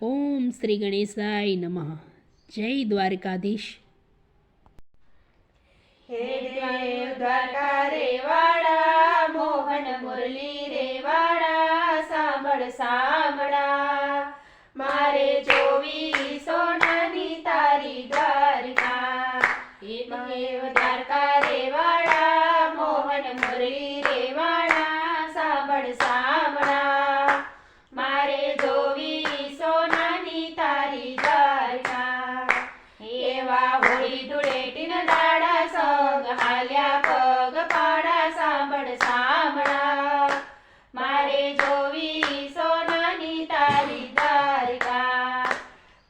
ઓમ શ્રી ગણેશાય નમઃ. જય દ્વારકાધીશ. હે દેવ દ્વારકા રે વાળા મોહન મુરલી રે સાંભળ સાંભળ સાંભળા મારે જોવી સોનાની તારી દ્વારકા હે દેવ દ્વારકા રે વાળા મોહન મુરલી રે વાળા સાંભળ સાંભળા મારે જોવી સોનાની તારી દ્વારકા એવા હોળી ધૂળેટીના દાડા સંગ, હાલ્યા પગ પાડા સાંભળ સાંભળા. મારે જોવી સોનાની તારી દ્વારકા.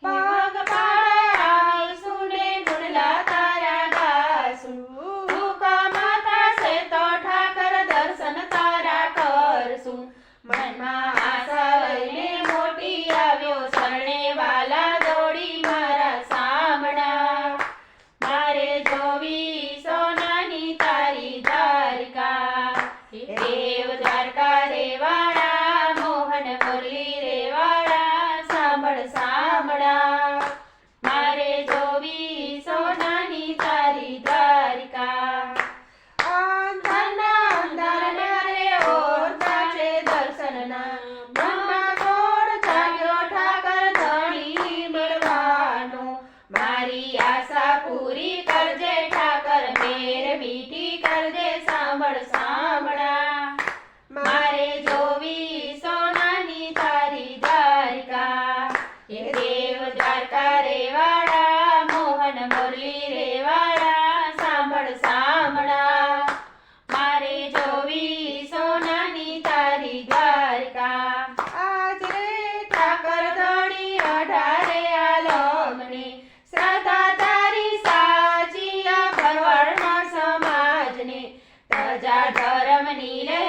પગ પાડા સુને ગુણલા તારા ગાશું. ભૂકા માતા છે તો ઠાકર દર્શન તારા કરશું. મનમાં આશા લઈને મોટી આવ્યો શરણે વાલા દોડી મારા સામણા મારે જોવી સોનાની તારી દ્વારકા હે દેવ દ્વારકા રે વાળા મોહન મુરલી રે વાળા સાંભળ સાંભળા મારે જોવી સોનાની તારી દ્વારકા અંધારના અંધારના રે ઓરતા છે દર્શનના બ્રહ્મા ગોળ જાગ્યો ઠાકર ધણી મળવાનો મારી આશા પૂરી કરજે ઠાકર મેર നീലേ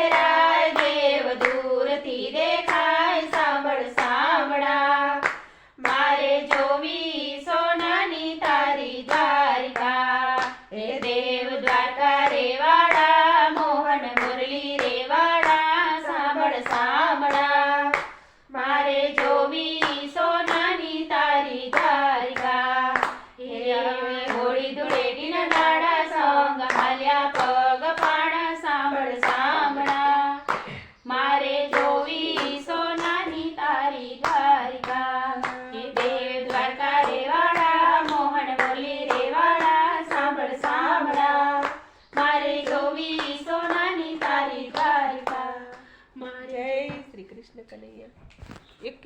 જય શ્રી કૃષ્ણ કનૈયા. એક